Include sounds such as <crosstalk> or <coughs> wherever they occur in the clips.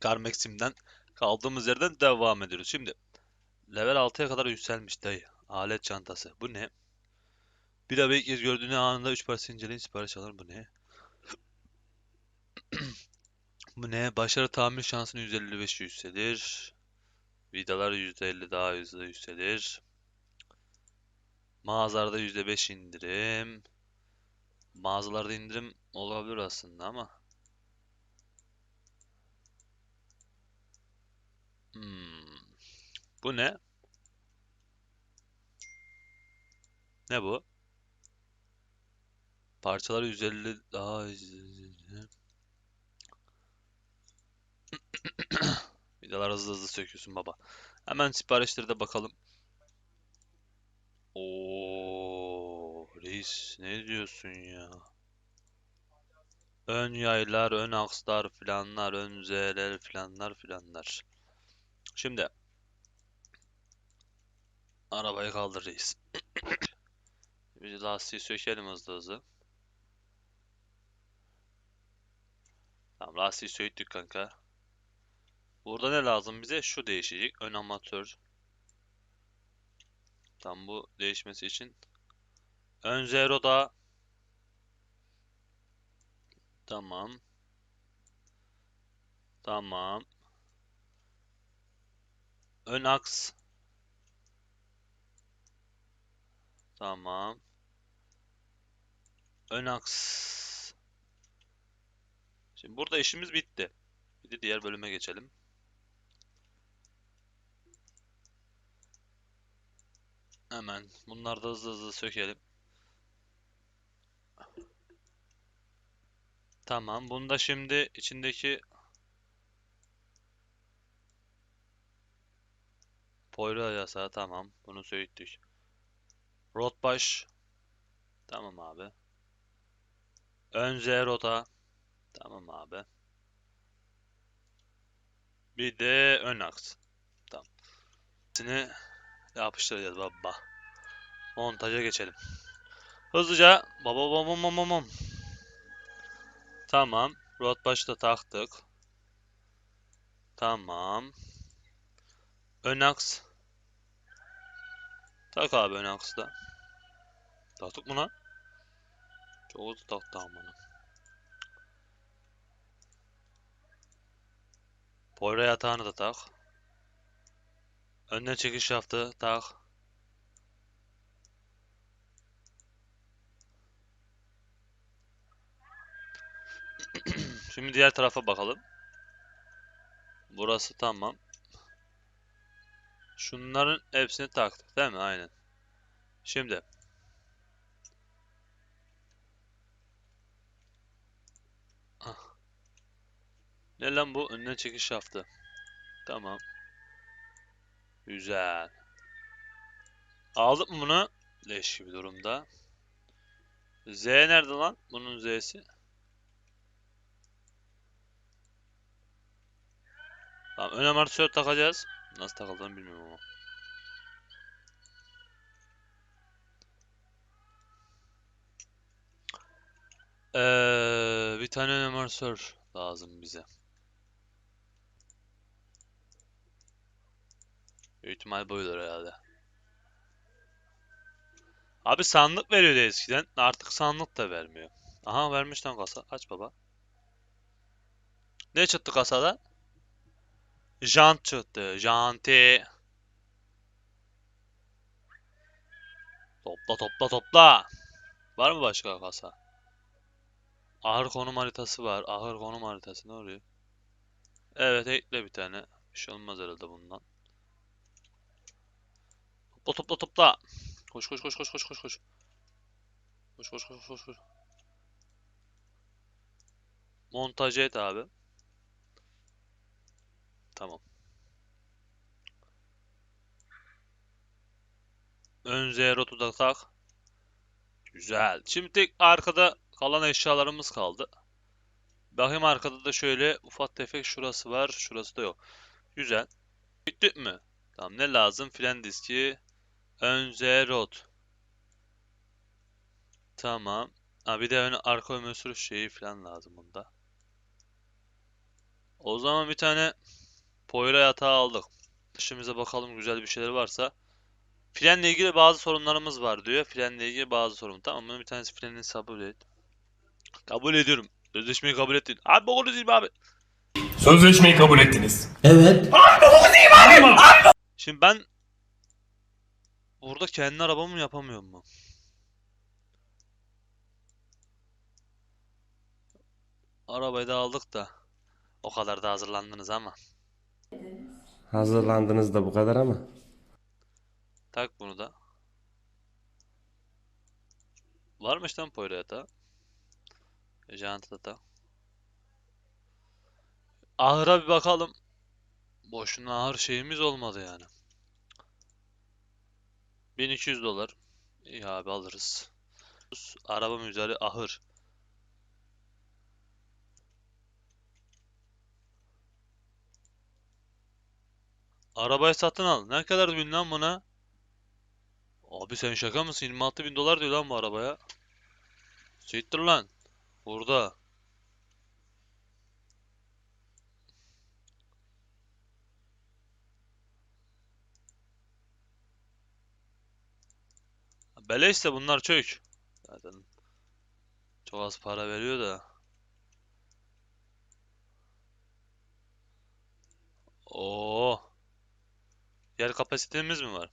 Carmexim'den kaldığımız yerden devam ediyoruz. Şimdi level 6'ya kadar yükselmiş dayı. Alet çantası. Bu ne? Bir daha ilk kez gördüğünü anında 3 parça inceleyin sipariş alır. Bu ne? <clears throat> Bu ne? Başarı tamir şansını %55 yükselir. Vidalar %50 daha hızlı yükselir. Mağazalarda %5 indirim. Mağazalarda indirim olabilir aslında ama. Hmm. Bu ne? Ne bu? Parçaları 150 daha <coughs> Vidalar hızlı hızlı söküyorsun baba. Hemen siparişlere de bakalım. Oo, reis ne diyorsun ya? Ön yaylar, ön akslar filanlar, ön z'ler filanlar filanlar. Şimdi arabayı kaldır reis. <coughs> Bir lastiği sökelim hızlı hızlı. Tamam lastiği söktük kanka. Burada ne lazım bize? Şu değişecek. Ön amatör. Tam bu değişmesi için. Ön zero da. Tamam. Tamam. Ön aks. Tamam. Ön aks. Şimdi burada işimiz bitti. Bir de diğer bölüme geçelim. Hemen bunları da hızlı hızlı sökelim. Tamam. Bunda şimdi içindeki Poyra yasağı tamam. Bunu söktük. Rotbaş. Tamam abi. Ön Z rota. Tamam abi. Bir de ön aks. Tamam. Hepsini yapıştıracağız baba. Montaja geçelim. Hızlıca baba baba baba baba. Tamam. Rot başı da taktık. Tamam. Ön aks. Tak abi ön aksı da. Taktık mı lan? Çok hızlı taktı amına. Poyra yatağını da tak. Önden çekiş yaptı. Tak. <clears throat> Şimdi diğer tarafa bakalım. Burası tamam. Şunların hepsini taktık değil mi? Aynen. Şimdi. Ah. Ne lan bu? Önden çekiş yaptı. Tamam. Güzel. Aldık mı bunu? Leş gibi durumda. Z nerede lan? Bunun Z'si. Tamam ön amortisör takacağız. Nasıl takıldığını bilmiyorum ama. Ee, bir tane amortisör lazım bize. Büyük ihtimal herhalde. Abi sandık veriyordu eskiden. Artık sandık da vermiyor. Aha vermiş lan kasa. Aç baba. Ne çıktı kasada? Jant çıktı. Janti. Topla topla topla. Var mı başka kasa? Ahır konum haritası var. Ahır konum haritası ne oluyor? Evet ekle bir tane. Bir şey olmaz herhalde bundan. Topla topla topla. Koş koş koş koş koş koş koş. Koş koş koş koş koş. Montaj et abi. Tamam. Ön zerotu da tak. Güzel. Şimdi tek arkada kalan eşyalarımız kaldı. Bakayım arkada da şöyle ufak tefek şurası var. Şurası da yok. Güzel. Bitti mi? Tamam ne lazım? Fren diski. Ön zerot. Tamam. Ha bir de ön arka ömür sürüş şeyi falan lazım bunda. O zaman bir tane Poyra yatağı aldık. İşimize bakalım güzel bir şeyler varsa. Frenle ilgili bazı sorunlarımız var diyor. Frenle ilgili bazı sorun. Tamam mı? Bir tanesi frenin kabul et. Kabul ediyorum. Sözleşmeyi kabul ettin. Abi bu konu değil mi abi? Sözleşmeyi kabul ettiniz. Evet. Şimdi ben burada kendi arabamı yapamıyorum mu? Arabayı da aldık da o kadar da hazırlandınız ama. Hazırlandınız da bu kadar ama. Tak bunu da. Varmış lan Poyra yatağı. Jantı da. Ahıra bir bakalım. Boşuna ahır şeyimiz olmadı yani. 1200 dolar. İyi abi alırız. Araba üzeri ahır. Arabayı satın al. Ne kadar bin lan buna? Abi sen şaka mısın? 26 bin dolar diyor lan bu arabaya. Siktir lan. Burada. Beleşse bunlar çök. Zaten çok az para veriyor da. Oo. Yer kapasitemiz mi var?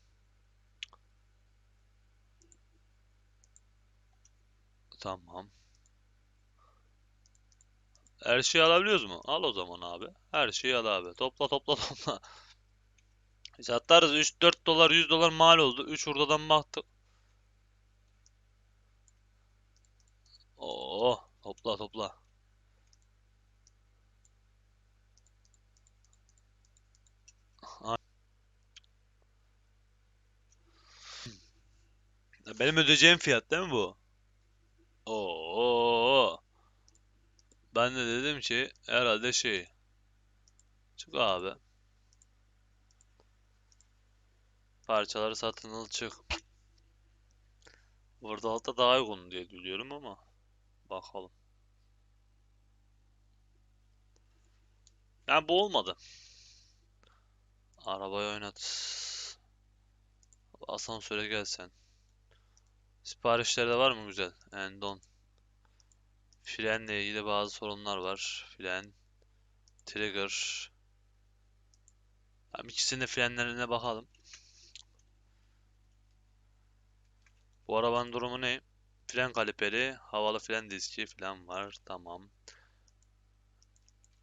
Tamam. Her şeyi alabiliyoruz mu? Al o zaman abi. Her şeyi al abi. Topla topla <laughs> topla. Biz atarız 3-4 dolar 100 dolar mal oldu. 3 hurdadan baktık. Oo, topla topla. Ay. Benim ödeyeceğim fiyat değil mi bu? Oo. Ben de dedim ki herhalde şey. Çık abi. Parçaları satın al çık. Burada altta daha uygun diye biliyorum ama bakalım. Yani bu olmadı. Arabayı oynat. Asansöre gelsen. Siparişlerde var mı güzel? Endon. Frenle ilgili bazı sorunlar var. Fren, trigger. Tamam ikisinin de frenlerine bakalım. Bu arabanın durumu ne? Fren kaliperi, havalı fren diski falan var. Tamam.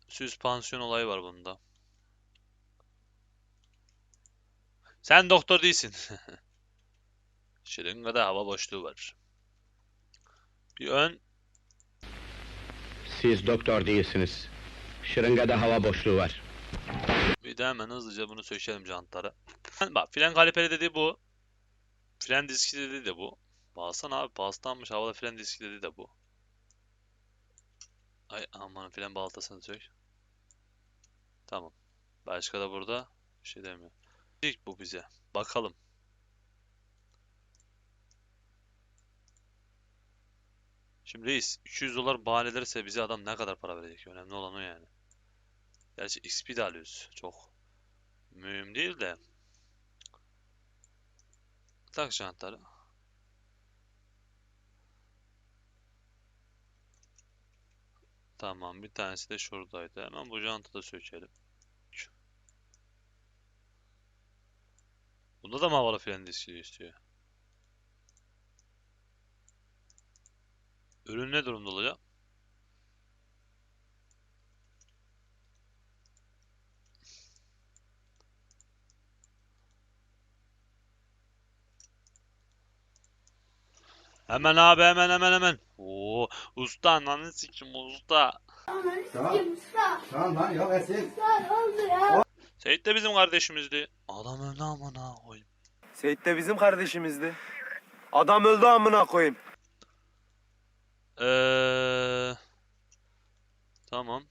Süspansiyon olayı var bunda. Sen doktor değilsin. <laughs> Şırıngada hava boşluğu var. Bir ön Siz doktor değilsiniz. Şırıngada hava boşluğu var. Bir de hemen hızlıca bunu sökelim jantlara. <laughs> Bak fren kaliperi dediği bu. Fren diski dediği de bu. Bağlasana abi paslanmış havalı fren diski dediği de bu. Ay aman fren baltasını sök. Tamam. Başka da burada bir şey demiyor. İlk bu bize. Bakalım. Şimdi reis 200 dolar bahaneleriyle bize adam ne kadar para verecek? Önemli olan o yani. Gerçi XP de alıyoruz. Çok mühim değil de. Tak jantları. Tamam bir tanesi de şuradaydı. Hemen bu jantı da sökelim. Bunda da mı havalı fren istiyor? Ürün ne durumda olacak? Hemen abi hemen hemen hemen. Oo, usta ananı sikim usta. Seyit de bizim kardeşimizdi. Adam öldü amına koyayım. Seyit de bizim kardeşimizdi. Adam öldü amına koyayım. Eee tamam.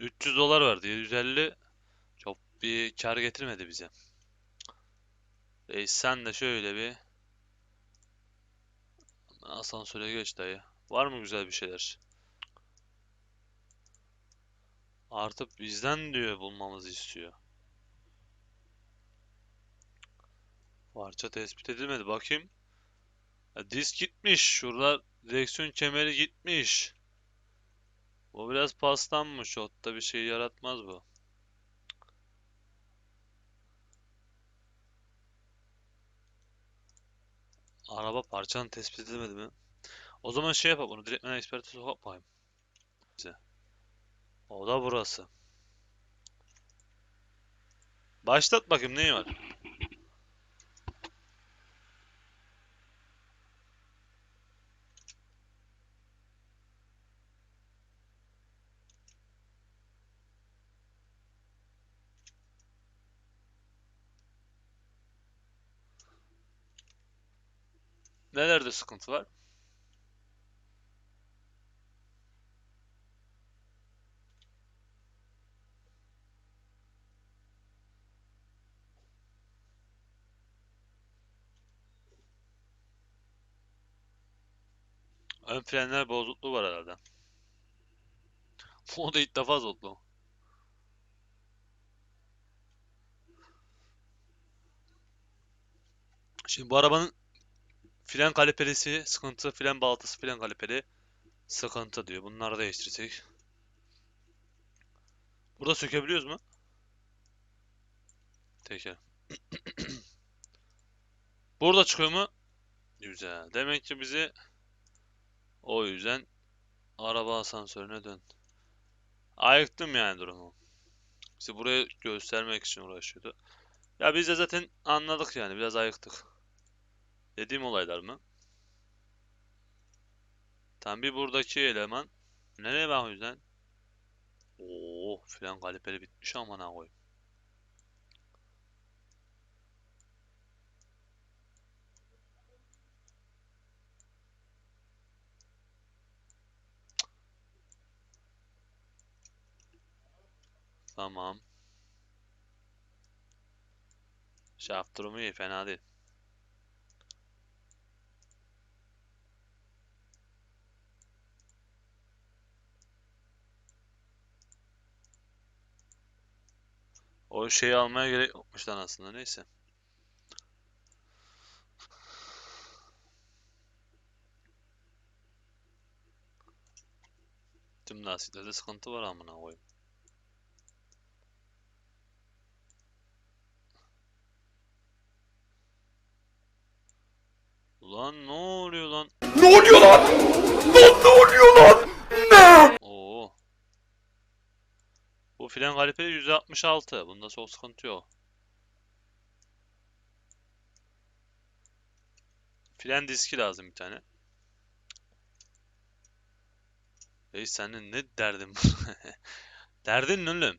300 dolar verdi. 750 çok bir kar getirmedi bize. Reis sen de şöyle bir asansöre geç dayı. Var mı güzel bir şeyler? Artık bizden diyor bulmamızı istiyor. Parça tespit edilmedi. Bakayım. Ha, disk gitmiş. Şurada direksiyon kemeri gitmiş. Bu biraz paslanmış. Da bir şey yaratmaz bu. Araba parçanın tespit edilmedi mi? O zaman şey yapalım. Bunu direktmen eksperte. Bize. O da burası. Başlat bakayım neyi var? Nelerde sıkıntı var? Ön frenler bozukluğu var herhalde. O da ilk defa bozukluğu. Şimdi bu arabanın fren kaliperisi sıkıntı, fren baltası, fren kaliperi sıkıntı diyor. Bunları değiştirecek. Burada sökebiliyoruz mu? Teker. <coughs> Burada çıkıyor mu? Güzel. Demek ki bizi o yüzden araba asansörüne dön. Ayıktım yani durumu. Bizi buraya göstermek için uğraşıyordu. Ya biz de zaten anladık yani. Biraz ayıktık. Dediğim olaylar mı? Tam bir buradaki eleman. Nereye bak o yüzden? Oo, fren kaliperi bitmiş amına koyayım. Tamam. Şaft durumu iyi, fena değil. O şeyi almaya gerek yokmuş lan aslında neyse. Tüm lastiklerde sıkıntı var amına koyayım. Ulan ne oluyor lan? Ne oluyor lan? Lan ne oluyor lan? Oo. Bu fren kaliperi 166. Bunda çok sıkıntı yok. Fren diski lazım bir tane. Reis senin ne derdin? <laughs> Derdin oğlum?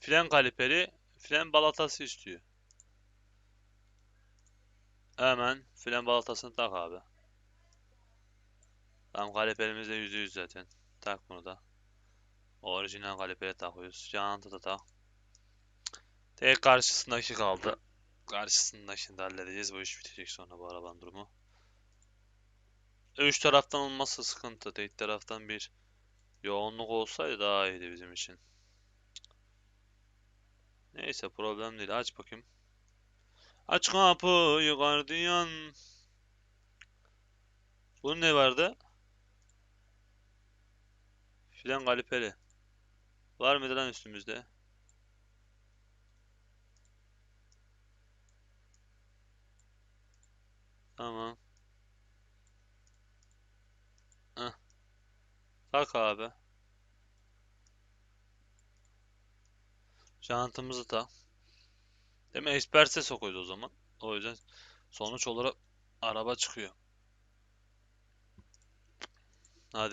Fren kaliperi, fren balatası istiyor. Hemen fren balatasını tak abi. Tamam kaliperimiz de %100 zaten. Tak bunu da. Orijinal kalipere takıyoruz. Jantı da tak. Tek karşısındaki kaldı. Karşısındakini de halledeceğiz. Bu iş bitecek sonra bu arabanın durumu. Üç taraftan olması sıkıntı. Tek taraftan bir yoğunluk olsaydı daha iyiydi bizim için. Neyse problem değil. Aç bakayım. Aç kapıyı gardiyan. Bunun ne vardı? Fren kaliperi. Var mıydı lan üstümüzde? Tamam. Heh. Tak abi. Jantımızı da. Demek eksperse sokuyoruz o zaman. O yüzden sonuç olarak araba çıkıyor.